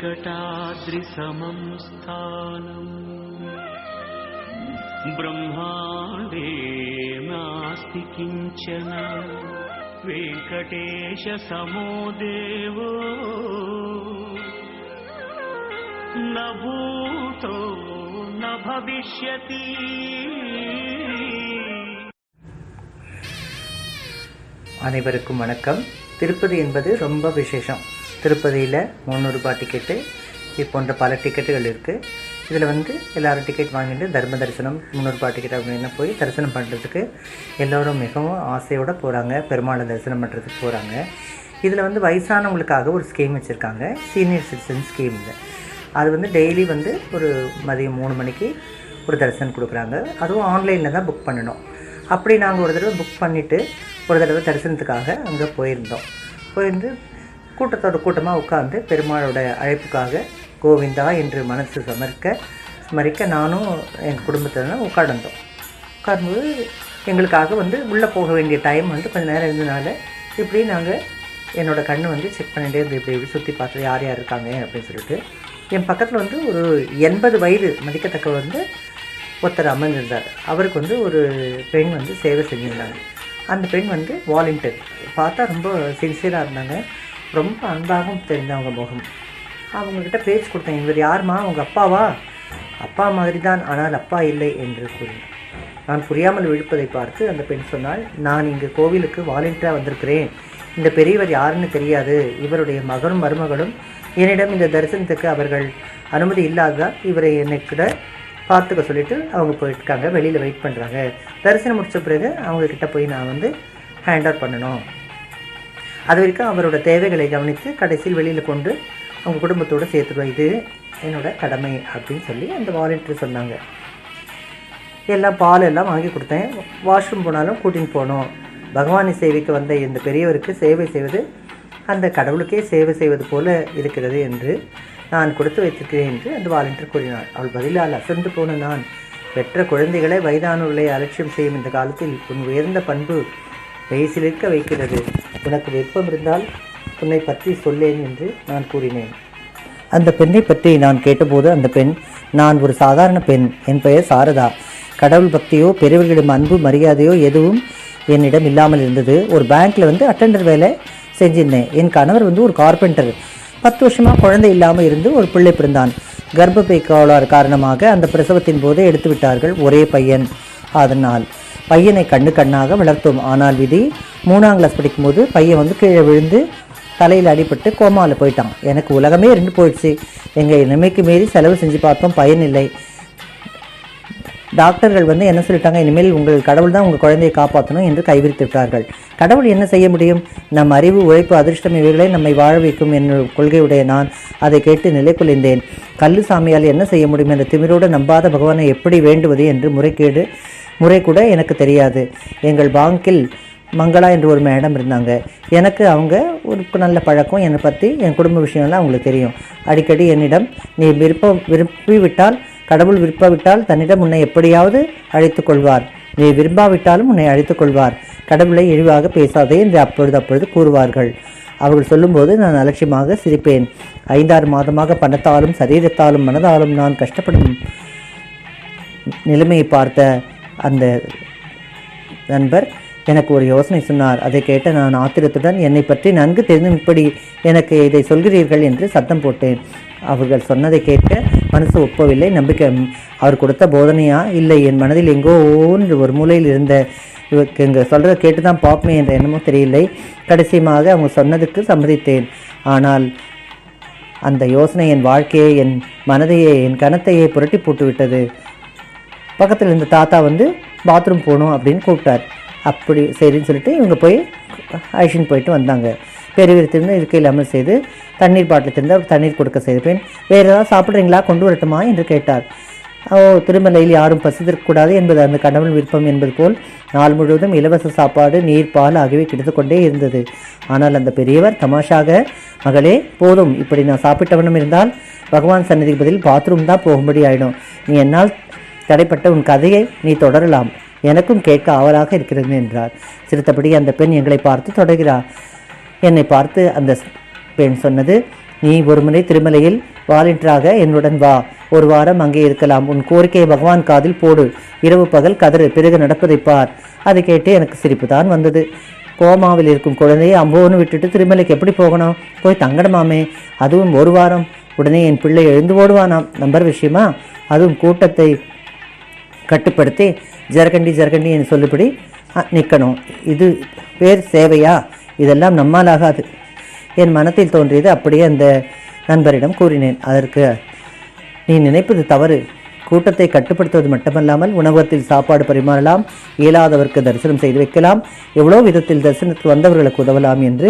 वेङ्कटाद्रिसमं स्थानम् ब्रह्माण्डे नास्ति किञ्चन वेङ्कटेशसमो देवो न भूतो न भविष्यति அனைவருக்கும் வணக்கம் திருப்பதி என்பது ரொம்ப விசேஷம் திருப்பதியில் முந்நூறுபா டிக்கெட்டு இது போன்ற பல டிக்கெட்டுகள் இருக்குது இதில் வந்து எல்லோரும் டிக்கெட் வாங்கிட்டு தர்ம தரிசனம் முந்நூறுரூபா டிக்கெட் அப்படின்னு போய் தரிசனம் பண்ணுறதுக்கு எல்லோரும் மிகவும் ஆசையோடு போகிறாங்க பெருமாளை தரிசனம் பண்ணுறதுக்கு போகிறாங்க இதில் வந்து வயசானவங்களுக்காக ஒரு ஸ்கீம் வச்சுருக்காங்க. சீனியர் சிட்டிசன் ஸ்கீம் அது வந்து டெய்லி வந்து ஒரு மதியம் மூணு மணிக்கு ஒரு தரிசனம் கொடுக்குறாங்க. அதுவும் ஆன்லைனில் தான் புக் பண்ணணும். அப்படி நாங்கள் ஒரு தடவை புக் பண்ணிவிட்டு ஒரு தடவை தரிசனத்துக்காக அங்கே போயிருந்தோம். போயிருந்து கூட்டத்தோட கூட்டமாக உட்கார்ந்து பெருமாளோட அழைப்புக்காக கோவிந்தா என்று மனசு சமர்க்க ஸ்மரிக்க நானும் எங்கள் குடும்பத்தினரும் உட்கார்ந்தோம். உட்காரும்போது எங்களுக்காக வந்து உள்ளே போக வேண்டிய டைம் வந்து கொஞ்சம் நேரம் இருந்தனால இப்படி நாங்கள் என்னோடய கண்ணு வந்து செக் பண்ணிகிட்டே இருந்து இப்படி இப்படி சுற்றி பார்த்து யார் யார் இருக்காங்க அப்படின்னு சொல்லிட்டு என் பக்கத்தில் வந்து ஒரு எண்பது வயது மதிக்கத்தக்க வந்து ஒருத்தர் அமர்ந்திருந்தார். அவருக்கு வந்து ஒரு பெண் வந்து சேவை செஞ்சுருந்தாங்க. அந்த பெண் வந்து வாலண்டியர் பார்த்தா ரொம்ப சின்சியராக இருந்தாங்க. ரொம்ப அன்பாகவும் தெரிஞ்சவங்க முகம். அவங்கக்கிட்ட பேச்சு கொடுத்தேன். இவர் யாருமா? அவங்க அப்பாவா? அப்பா மாதிரி தான் ஆனால் அப்பா இல்லை என்று கூறினார். நான் புரியாமல் விழுப்பதை பார்த்து அந்த பெண் சொன்னால் நான் இங்கு கோவிலுக்கு வாலண்டியராக வந்திருக்கிறேன். இந்த பெரியவர் யாருன்னு தெரியாது. இவருடைய மகனும் மருமகளும் என்னிடம் இந்த தரிசனத்துக்கு அவர்கள் அனுமதி இல்லாததால் இவரை என்னை கூட பார்த்துக்க சொல்லிட்டு அவங்க போயிட்டுருக்காங்க வெளியில் வெயிட் பண்ணுறாங்க தரிசனம் முடித்த பிறகு அவங்கக்கிட்ட போய் நான் வந்து ஹேண்ட் ஓவர் பண்ணணும். அது வரைக்கும் அவரோட தேவைகளை கவனித்து கடைசியில் வெளியில் கொண்டு அவங்க குடும்பத்தோடு சேர்த்துடுவோம் இது என்னோடய கடமை அப்படின்னு சொல்லி அந்த வாலண்டியர் சொன்னாங்க. எல்லாம் பால் எல்லாம் வாங்கி கொடுத்தேன். வாஷ்ரூம் போனாலும் கூட்டின்னு போனோம் பகவானை சேவைக்கு வந்த இந்த பெரியவருக்கு சேவை செய்வது அந்த கடவுளுக்கே சேவை செய்வது போல இருக்கிறது என்று நான் கொடுத்து வைத்திருக்கிறேன் என்று அந்த வாலண்டியர் கூறினார். அவள் பதிலால் அசந்து போன நான் பெற்ற குழந்தைகளை வயதானவர்களை அலட்சியம் செய்யும் இந்த காலத்தில் உன் உயர்ந்த பண்பு வயசிலிருக்க வைக்கிறது. உனக்கு விருப்பம் இருந்தால் உன்னை பற்றி சொல்லேன் என்று நான் கூறினேன். அந்த பெண்ணை பற்றி நான் கேட்டபோது அந்த பெண் நான் ஒரு சாதாரண பெண். என் பெயர் சாரதா. கடவுள் பக்தியோ பெரியவர்களிடம் அன்பு மரியாதையோ எதுவும் என்னிடம் இல்லாமல் இருந்தது. ஒரு பேங்க்கில் வந்து அட்டெண்டர் வேலை செஞ்சிருந்தேன். என் கணவர் வந்து ஒரு கார்பெண்டர் பத்து வருஷமாக குழந்தை இல்லாமல் இருந்து ஒரு பிள்ளை பிறந்தான். கர்ப்பப்பை கோளாறு காரணமாக அந்த பிரசவத்தின் போதே எடுத்து விட்டார்கள் ஒரே பையன். அதனால் பையனை கண்ணு கண்ணாக வளர்த்தோம். ஆனால் விதி மூணாம் கிளாஸ் படிக்கும்போது பையன் வந்து கீழே விழுந்து தலையில் அடிபட்டு கோமாவில் போயிட்டான். எனக்கு உலகமே ரெண்டு போயிடுச்சு. எங்கள் இனிமைக்கு மீறி செலவு செஞ்சு பார்த்தோம் பயன் இல்லை. டாக்டர்கள் வந்து என்ன சொல்லிட்டாங்க? இனிமேல் உங்கள் கடவுள் தான் உங்கள் குழந்தையை காப்பாற்றணும் என்று கைவிரித்துவிட்டார்கள் கடவுள் என்ன செய்ய முடியும்? நம் அறிவு உழைப்பு அதிர்ஷ்டம் இவைகளே நம்மை வாழ வைக்கும் என்ற கொள்கையுடைய நான். அதை கேட்டு நிலை குலைந்தேன் கல்லு சாமியால் என்ன செய்ய முடியும்? என்ற திமிரோடு நம்பாத பகவானை எப்படி வேண்டுவது என்று முறைகேடு முறை கூட எனக்கு தெரியாது. எங்கள் பாங்கில் மங்களா என்று ஒரு மேடம் இருந்தாங்க. எனக்கு அவங்க ஒரு நல்ல பழக்கம். என்னை பற்றி என் குடும்ப விஷயம்லாம் அவங்களுக்கு தெரியும். அடிக்கடி என்னிடம் நீ விருப்பம் விருப்பி விட்டால் கடவுள் விருப்பாவிட்டால் தன்னிடம் உன்னை எப்படியாவது அழைத்துக் கொள்வார். நீ விரும்பாவிட்டாலும் உன்னை அழைத்துக் கொள்வார். கடவுளை இழிவாக பேசாதே என்று அப்பொழுது அப்பொழுது கூறுவார்கள். அவர்கள் சொல்லும்போது நான் அலட்சியமாக சிரிப்பேன். ஐந்தாறு மாதமாக பணத்தாலும் சரீரத்தாலும் மனதாலும் நான் கஷ்டப்படும் நிலைமையை பார்த்த அந்த நண்பர் எனக்கு ஒரு யோசனை சொன்னார். அதை கேட்ட நான் ஆத்திரத்துடன் என்னை பற்றி நன்கு தெரிந்தும் இப்படி எனக்கு இதை சொல்கிறீர்கள் என்று சத்தம் போட்டேன். அவர்கள் சொன்னதை கேட்க மனசு ஒப்பவில்லை நம்பிக்கை அவர் கொடுத்த போதனையா? இல்லை என் மனதில் எங்கோ என்று ஒரு மூலையில் இருந்த இவருக்கு இங்கே சொல்கிறத கேட்டு தான் பார்ப்பேன் என்ற எண்ணமும் தெரியலை கடைசியமாக அவங்க சொன்னதுக்கு சம்மதித்தேன். ஆனால் அந்த யோசனை என் வாழ்க்கையை என் மனதையே என் கணத்தையே புரட்டி போட்டுவிட்டது. பக்கத்தில் இருந்த தாத்தா வந்து பாத்ரூம் போகணும் அப்படின்னு கூப்பிட்டார். அப்படி சரின்னு சொல்லிட்டு இவங்க போய் அழிச்சின்னு போயிட்டு வந்தாங்க. பெரியவர் திருந்து இருக்க இல்லாமல் செய்து தண்ணீர் பாட்டில் திருந்து அவர் தண்ணீர் கொடுக்க செய்தேன் வேறு ஏதாவது சாப்பிட்றீங்களா? கொண்டு வரட்டுமா? என்று கேட்டார். ஓ திருமலையில் யாரும் பசித்திருக்கக்கூடாது என்பது அந்த கடவுள் விருப்பம் என்பது போல் நாள் முழுவதும் இலவச சாப்பாடு நீர் பால் ஆகியவை கிடைத்து கொண்டே இருந்தது. ஆனால் அந்த பெரியவர் தமாஷாக மகளே போதும். இப்படி நான் சாப்பிட்டவனும் இருந்தால் பகவான் சன்னதிக்கு பதில் பாத்ரூம் தான் போகும்படி ஆயிடும். நீ என்னால் தடைப்பட்ட உன் கதையை நீ தொடரலாம். எனக்கும் கேட்க ஆவலாக இருக்கிறது என்றார். சிறுத்தபடி அந்த பெண் எங்களை பார்த்து தொடர்கிறார் என்னை பார்த்து அந்த பெண் சொன்னது நீ ஒருமுறை திருமலையில் வாலண்டியராக என்னுடன் வா. ஒரு வாரம் அங்கே இருக்கலாம். உன் கோரிக்கையை பகவான் காதில் போடு. இரவு பகல் கதறு. பிறகு நடப்பதை பார். அதை கேட்டு எனக்கு சிரிப்பு தான் வந்தது. கோமாவில் இருக்கும் குழந்தையை அம்போன்னு விட்டுட்டு திருமலைக்கு எப்படி போகணும்? போய் தங்கணுமாமே. அதுவும் ஒரு வாரம். உடனே என் பிள்ளை எழுந்து ஓடுவானாம். நம்பர் விஷயமா? அதுவும் கூட்டத்தை கட்டுப்படுத்தி ஜரகண்டி ஜரகண்டி என்று சொல்லுபடி நிற்கணும் இது பேர் சேவையா? இதெல்லாம் நம்மால் ஆகாது என் மனத்தில் தோன்றியது அப்படியே அந்த நண்பரிடம் கூறினேன். அதற்கு நீ நினைப்பது தவறு. கூட்டத்தை கட்டுப்படுத்துவது மட்டுமல்லாமல் உணவகத்தில் சாப்பாடு பரிமாறலாம். இயலாதவருக்கு தரிசனம் செய்து வைக்கலாம். எவ்வளோ விதத்தில் தரிசனத்துக்கு வந்தவர்களுக்கு உதவலாம் என்று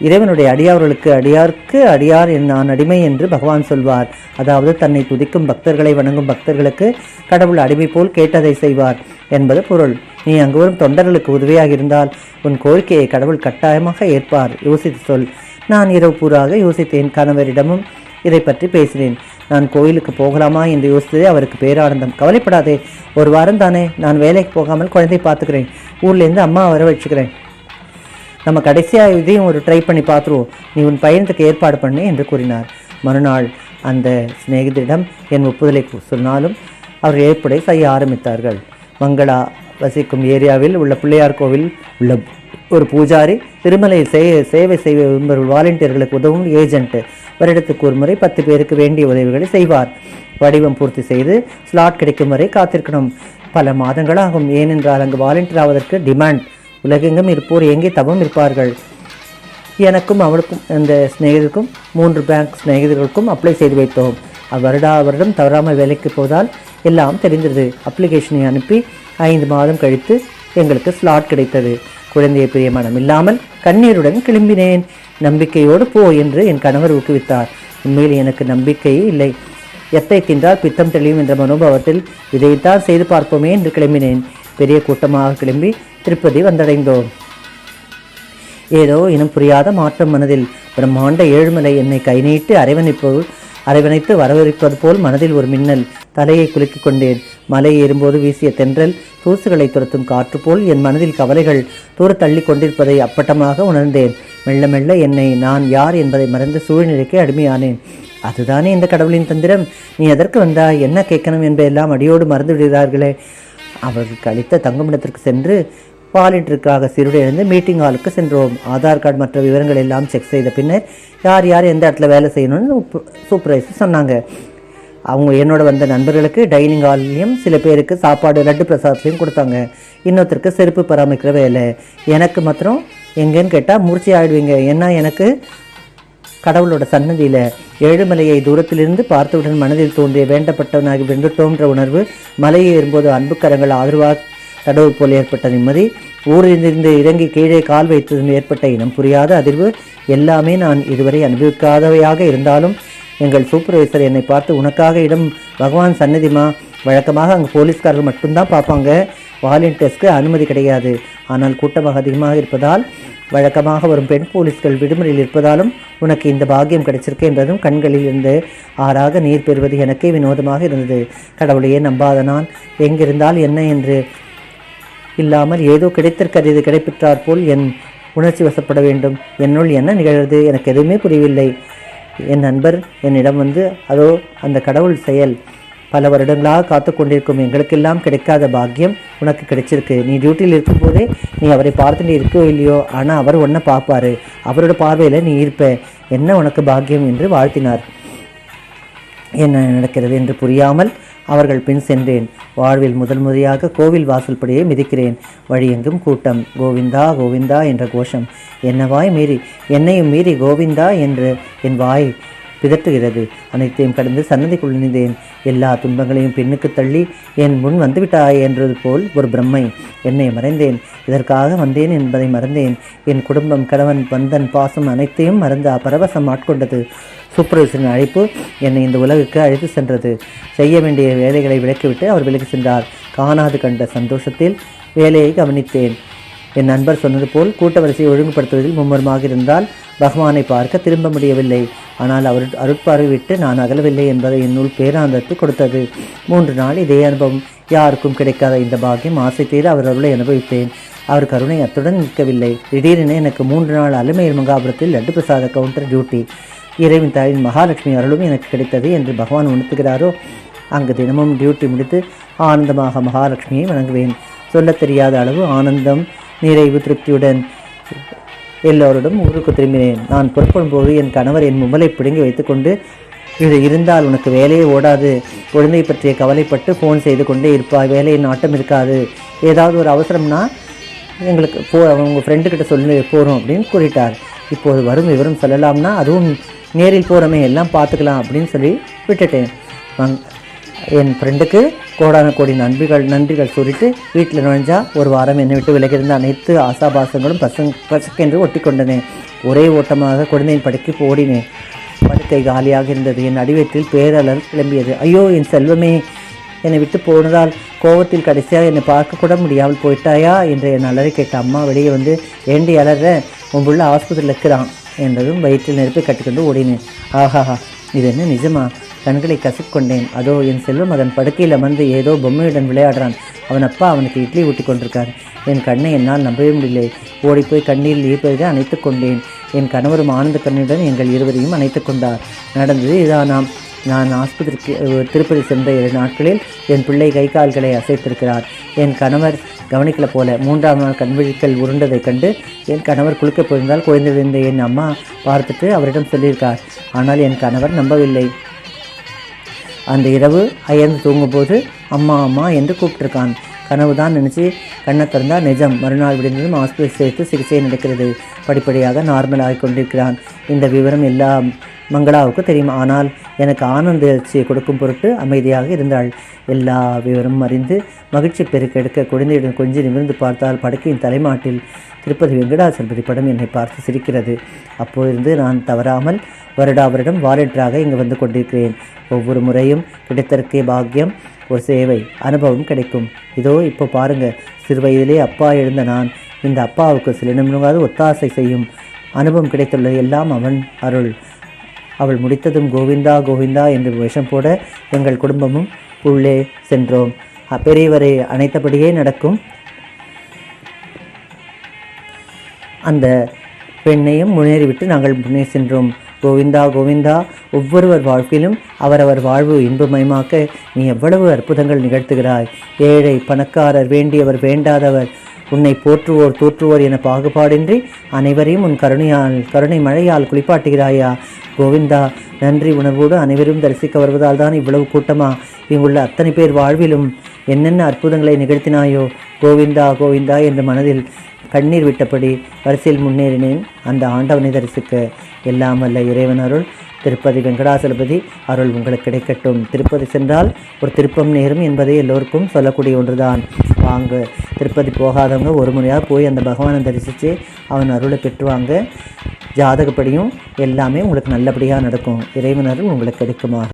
இறைவனுடைய அடியார்களுக்கு அடியார்க்கு அடியார் என் நான் அடிமை என்று பகவான் சொல்வார். அதாவது தன்னை துதிக்கும் பக்தர்களை வணங்கும் பக்தர்களுக்கு கடவுள் அடிமை போல் கேட்டதை செய்வார் என்பது பொருள். நீ அங்கு வரும் தொண்டர்களுக்கு உதவியாக இருந்தால் உன் கோரிக்கையை கடவுள் கட்டாயமாக ஏற்பார். யோசித்து சொல். நான் இரவு பூராக யோசித்தேன் கணவரிடமும் இதை பற்றி பேசினேன். நான் கோயிலுக்கு போகலாமா என்று யோசித்ததே அவருக்கு பேரானந்தம். கவலைப்படாதே. ஒரு வாரம் தானே. நான் வேலைக்கு போகாமல் குழந்தை பார்த்துக்கிறேன். ஊர்லேருந்து அம்மா வர வச்சுக்கிறேன் நம்ம கடைசியாக இதையும் ஒரு ட்ரை பண்ணி பார்த்துருவோம். நீ உன் பயணத்துக்கு ஏற்பாடு பண்ணு என்று கூறினார். மறுநாள் அந்த சிநேகிதரிடம் என் ஒப்புதலை சொன்னாலும் அவர் ஏற்படை செய்ய ஆரம்பித்தார்கள். மங்களா வசிக்கும் ஏரியாவில் உள்ள பிள்ளையார் கோவில் உள்ள ஒரு பூஜாரி திருமலை சேவை செய்ய விரும்பும் வாலண்டியர்களுக்கு உதவும் ஏஜென்ட்டு வருடத்துக்கு ஒரு முறை பத்து பேருக்கு வேண்டிய உதவிகளை செய்வார். வடிவம் பூர்த்தி செய்து ஸ்லாட் கிடைக்கும் வரை காத்திருக்கணும். பல மாதங்களாகும். ஏனென்றால் அங்கு வாலண்டியர் ஆவதற்கு டிமாண்ட் உலகெங்கும் இருப்போர் எங்கே தவம் இருப்பார்கள்? எனக்கும் அவளுக்கும் அந்த சிநேகிதருக்கும் மூன்று பேங்க் சிநேகிதர்களுக்கும் அப்ளை செய்து வைத்தோம். அவ்வருடா வருடம் தவறாமல் வேலைக்கு போதால் எல்லாம் தெரிந்தது. அப்ளிகேஷனை அனுப்பி ஐந்து மாதம் கழித்து எங்களுக்கு ஸ்லாட் கிடைத்தது. குழந்தையை பிரிய மனம் இல்லாமல் கண்ணீருடன் கிளம்பினேன். நம்பிக்கையோடு போ என்று என் கணவர் ஊக்குவித்தார். உண்மையில் எனக்கு நம்பிக்கையே இல்லை. எத்தை தின்றால் பித்தம் தெளியும் என்ற மனோபாவத்தில் இதைத்தான் செய்து பார்ப்போமே என்று கிளம்பினேன். பெரிய கூட்டமாக கிளம்பி திருப்பதி வந்தடைந்தோம். ஏதோ இனம் புரியாத மாற்றம் மனதில் பிரம்மாண்ட ஏழுமலை என்னை கை நீட்டு அரவணைப்போல் அரவணைத்து வரவழைப்பது போல் மனதில் ஒரு மின்னல் தலையை குலுக்கிக் கொண்டேன். மலை ஏறும்போது வீசிய தென்றல் தூசுகளை துரத்தும் காற்று போல் என் மனதில் கவலைகள் தூர தள்ளி கொண்டிருப்பதை அப்பட்டமாக உணர்ந்தேன். மெல்ல மெல்ல என்னை நான் யார் என்பதை மறந்து சூழ்நிலைக்கு அடிமையானேன். அதுதானே இந்த கடவுளின் தந்திரம்? நீ எதற்கு வந்தாய்? என்ன கேட்கணும்? என்பதெல்லாம் அடியோடு மறந்து விடுகிறார்களே. அவர்களுக்கு அளித்த தங்குமிடத்திற்கு சென்று வாலண்டியருக்காக சிறுடையிலிருந்து மீட்டிங் ஹாலுக்கு சென்றோம். ஆதார் கார்டு மற்ற விவரங்கள் எல்லாம் செக் செய்த பின்னர் யார் யார் எந்த இடத்துல வேலை செய்யணும்னு சூப்பர்வைசர் சொன்னாங்க. அவங்க என்னோட வந்த நண்பர்களுக்கு டைனிங் ஹால்லையும் சில பேருக்கு சாப்பாடு லட்டு பிரசாதத்தையும் கொடுத்தாங்க. இன்னொருத்தருக்கு செருப்பு பராமரிக்கிற வேலை. எனக்கு மாத்திரம் எங்கேன்னு கேட்டால் மூர்ச்சி ஆகிடுவீங்க ஏன்னா எனக்கு கடவுளோட சன்னதியில் ஏழுமலையை தூரத்திலிருந்து பார்த்தவுடன் மனதில் தோன்றிய வேண்டப்பட்டவனாகி வென்றுட்டோன்ற உணர்வு மலையை ஏறும்போது அன்புக்கரங்கள் ஆதரவாக தடவு போல் ஏற்பட்ட நிம்மதி ஊரிலிருந்து இறங்கி கீழே கால் வைத்ததும் ஏற்பட்ட இனம் புரியாத அதிர்வு எல்லாமே நான் இதுவரை அனுபவிக்காதவையாக இருந்தாலும் எங்கள் சூப்பர்வைசர் என்னை பார்த்து உனக்காக இடம் பகவான் சன்னதிமா வழக்கமாக அங்கே போலீஸ்காரர்கள் மட்டும்தான் பார்ப்பாங்க. வாலண்டியர்ஸ்க்கு அனுமதி கிடையாது. ஆனால் கூட்டமாக அதிகமாக இருப்பதால் வழக்கமாக வரும் பெண் போலீஸ்கள் விடுமுறையில் இருப்பதாலும் உனக்கு இந்த பாக்கியம் கிடைச்சிருக்கு என்றதும் கண்களில் இருந்து ஆறாக நீர் பெறுவது எனக்கே வினோதமாக இருந்தது. கடவுளையே நம்பாத நான் எங்கிருந்தால் என்ன என்று இல்லாமல் ஏதோ கிடைத்திருக்கிறது கிடைப்பெற்றாற் போல் என் உணர்ச்சி வசப்பட வேண்டும். என்னுள் என்ன நிகழ்கிறது எனக்கு எதுவுமே புரியவில்லை. என் நண்பர் என்னிடம் வந்து அதோ அந்த கடவுள் செயல். பல வருடங்களாக காத்து கொண்டிருக்கும் எங்களுக்கெல்லாம் கிடைக்காத பாக்கியம் உனக்கு கிடைச்சிருக்கு. நீ டியூட்டியில் இருக்கும்போதே நீ அவரை பார்த்துட்டு இருக்கோ இல்லையோ? ஆனால் அவர் உன்னை பார்ப்பாரு. அவரோட பார்வையில் நீ இருப்ப. என்ன உனக்கு பாக்கியம் என்று வாழ்த்தினார். என்ன நடக்கிறது என்று புரியாமல் அவர்கள் பின் சென்றேன். வாழ்வில் முதல் முறையாக கோவில் வாசல்படியை மிதிக்கிறேன். வழியெங்கும் கூட்டம். கோவிந்தா கோவிந்தா என்ற கோஷம். என்ன வாய் மீறி? என்னையும் மீறி கோவிந்தா என்று என் வாய் பிதற்றுகிறது. அனைத்தையும் கடந்து சன்னதிக்குள் நினைந்தேன் எல்லா துன்பங்களையும் பின்னுக்கு தள்ளி என் முன் வந்துவிட்டாய் என்றது போல் ஒரு பிரம்மை என்னை மறைந்தேன். இதற்காக வந்தேன் என்பதை மறந்தேன். என் குடும்பம் கணவன் பந்தன் பாசம் அனைத்தையும் மறந்து பரவசம் ஆட்கொண்டது. சூப்பரவிசரின் அழைப்பு என்னை இந்த உலகுக்கு அழைத்து சென்றது. செய்ய வேண்டிய வேலைகளை விலக்கிவிட்டு அவர் விலகி சென்றார். காணாது கண்ட சந்தோஷத்தில் வேலையை கவனித்தேன். என் நண்பர் சொன்னது போல் கூட்ட வரிசையை ஒழுங்குபடுத்துவதில் மும்முரமாக இருந்தால் பகவானை பார்க்க திரும்ப முடியவில்லை. ஆனால் அவர் அருட்பார்வை விட்டு நான் அகலவில்லை என்பதை என்னுள் பேராந்தத்தை கொடுத்தது. மூன்று நாள் இதே அனுபவம். யாருக்கும் கிடைக்காத இந்த பாக்கியம் ஆசை தீர அவர் அருளை அனுபவித்தேன். அவர் கருணை அத்துடன் நிற்கவில்லை. திடீரென எனக்கு மூன்று நாள் அலமையில் மகாபுரத்தில் லட்டு பிரசாத கவுண்டர் டியூட்டி இறைவன் தாயின் மகாலட்சுமி அருளும் எனக்கு கிடைத்தது என்று பகவான் உணர்த்துகிறாரோ? அங்கு தினமும் டியூட்டி முடித்து ஆனந்தமாக மகாலட்சுமியை வணங்குவேன். சொல்லத் தெரியாத அளவு ஆனந்தம் நிறைவு திருப்தியுடன் எல்லோரிடம் ஊருக்கு திரும்பினேன். நான் புறப்படும் போது என் கணவர் என் மும்பலை பிடுங்கி வைத்துக்கொண்டு இது இருந்தால் உனக்கு வேலையே ஓடாது. குழந்தை பற்றிய கவலைப்பட்டு ஃபோன் செய்து கொண்டே இருப்பாய் வேலையின் நாட்டம் இருக்காது. ஏதாவது ஒரு அவசரம்னா எங்களுக்கு போ உங்கள் ஃப்ரெண்டுக்கிட்ட சொல்லி போகிறோம் அப்படின்னு கூறிட்டார். இப்போது வரும் விவரம் சொல்லலாம்னா அதுவும் நேரில் போகிறோமே எல்லாம் பார்த்துக்கலாம் அப்படின்னு சொல்லி விட்டுட்டேன். என் ஃப்ரெண்டுக்கு கோடான கோடி நன்றிகள் நன்றிகள் சொல்லிட்டு வீட்டில் நுழைஞ்சால் ஒரு வாரம் என்னை விட்டு விலகியிருந்த அனைத்து ஆசாபாசங்களும் பசங் பசக்கென்று ஒட்டி கொண்டனேன் ஒரே ஓட்டமாக குழந்தையின் படுக்கை ஓடினேன் படுக்கை காலியாக இருந்தது. என் அடிவயத்தில் பேரலர் கிளம்பியது. ஐயோ என் செல்வமே என்னை விட்டு போனதால் கோபத்தில் கடைசியாக என்னை பார்க்க கூட முடியாமல் போயிட்டாயா என்று என் அலறி கேட்ட அம்மா வெளியே வந்து ஏண்டி அலற? உன் புள்ள ஆஸ்பத்திரியில் இருக்கிறான் என்றதும் வயிற்றில் நெருப்பை கட்டிக்கொண்டு ஓடினேன் ஆஹாஹா இது என்ன நிஜமா? கண்களை கசிக்கொண்டேன். அதோ என் செல்வம் அதன் படுக்கையில் அமர்ந்து ஏதோ பொம்மையுடன் விளையாடுறான். அவன் அப்பா அவனுக்கு இட்லி ஊட்டி கொண்டிருக்கார். என் கண்ணை என்னால் நம்பவே முடியலை ஓடிப்போய் கண்ணீரில் ஈர்ப்பதை அணைத்து கொண்டேன். என் கணவரும் ஆனந்த கண்ணுடன் எங்கள் இருவரையும் அணைத்து கொண்டார். நடந்தது இதானாம். நான் ஆஸ்பத்திரிக்கு திருப்பதி சென்ற ஏழு நாட்களில் என் பிள்ளை கை கால்களை அசைத்திருக்கிறார். என் கணவர் கவனிக்கல போல மூன்றாம் நாள் கண்விழிக்கல் உருண்டதைக் கண்டு என் கணவர் குளிக்கப் போயிருந்தால் குழந்தையிருந்த என் அம்மா பார்த்துட்டு அவரிடம் சொல்லியிருக்கார். ஆனால் என் கணவர் நம்பவில்லை. அந்த இரவு அயர்ந்து தூங்கும்போது அம்மா அம்மா என்று கூப்பிட்டுருக்கான். கனவு தான் நினச்சி கண்ணை திறந்தால் நிஜம். மறுநாள் விடிந்ததும் ஆஸ்பத்திரி சேர்த்து சிகிச்சை நடக்கிறது. படிப்படியாக நார்மல் ஆகி கொண்டிருக்கிறான். இந்த விவரம் எல்லா மங்களாவுக்கு தெரியும். ஆனால் எனக்கு ஆனந்த எழுச்சியை கொடுக்கும் பொருட்டு அமைதியாக இருந்தாள். எல்லா விவரமும் அறிந்து மகிழ்ச்சி பெருக்கெடுக்க குழந்தையுடன் கொஞ்சி நிமிர்ந்து பார்த்தால் படுக்கையின் தலைமாட்டில் திருப்பதி வெங்கடாசலபதி படம் என்னை பார்த்து சிரிக்கிறது. அப்போதிருந்து நான் தவறாமல் வருடா வருடம் வாலண்டியராக இங்கு வந்து கொண்டிருக்கிறேன். ஒவ்வொரு முறையும் கிடைத்திருக்கிய பாக்கியம் ஒரு சேவை அனுபவம் கிடைக்கும். இதோ இப்போ பாருங்கள் சிறு வயதிலே அப்பா எழுந்த நான் இந்த அப்பாவுக்கு சில நிமிடங்களாவது ஒத்தாசை செய்யும். அனுபவம் கிடைத்துள்ளது எல்லாம் அவன் அருள். அவள் முடித்ததும் கோவிந்தா கோவிந்தா என்று விஷம் போட எங்கள் குடும்பமும் உள்ளே சென்றோம். பெரியவரை அனைத்தபடியே நடக்கும். அந்த பெண்ணையும் முன்னேறிவிட்டு நாங்கள் முன்னே சென்றோம். கோவிந்தா கோவிந்தா ஒவ்வொருவர் வாழ்க்கையிலும் அவரவர் வாழ்வு இன்பமயமாக்க நீ எவ்வளவு அற்புதங்கள் நிகழ்த்துகிறாய். ஏழை பணக்காரர் வேண்டியவர் வேண்டாதவர் உன்னை போற்றுவோர் தூற்றுவோர் என பாகுபாடின்றி அனைவரையும் உன் கருணையால் கருணை மழையால் குளிப்பாட்டுகிறாயா. கோவிந்தா நன்றி உணர்வோடு அனைவரும் தரிசிக்க வருவதால் தான் இவ்வளவு கூட்டமா? இங்குள்ள அத்தனை பேர் வாழ்விலும் என்னென்ன அற்புதங்களை நிகழ்த்தினாயோ? கோவிந்தா கோவிந்தா என்ற மனதில் கண்ணீர் விட்டபடி வரிசையில் முன்னேறினேன். அந்த ஆண்டவனை தரிசிக்க எல்லாம் வல்ல இறைவன் அருள். திருப்பதி வெங்கடாசலபதி அருள் உங்களுக்கு கிடைக்கட்டும். திருப்பதி சென்றால் ஒரு திருப்பம் நேரும் என்பதை எல்லோருக்கும் சொல்லக்கூடிய ஒன்றுதான். வாங்க திருப்பதி போகாதவங்க ஒரு முறையாக போய் அந்த பகவானை தரிசித்து அவன் அருளை பெற்றுவாங்க ஜாதகப்படியும் எல்லாமே உங்களுக்கு நல்லபடியாக நடக்கும். இறைவன் அருள் உங்களுக்கு கிடைக்குமா?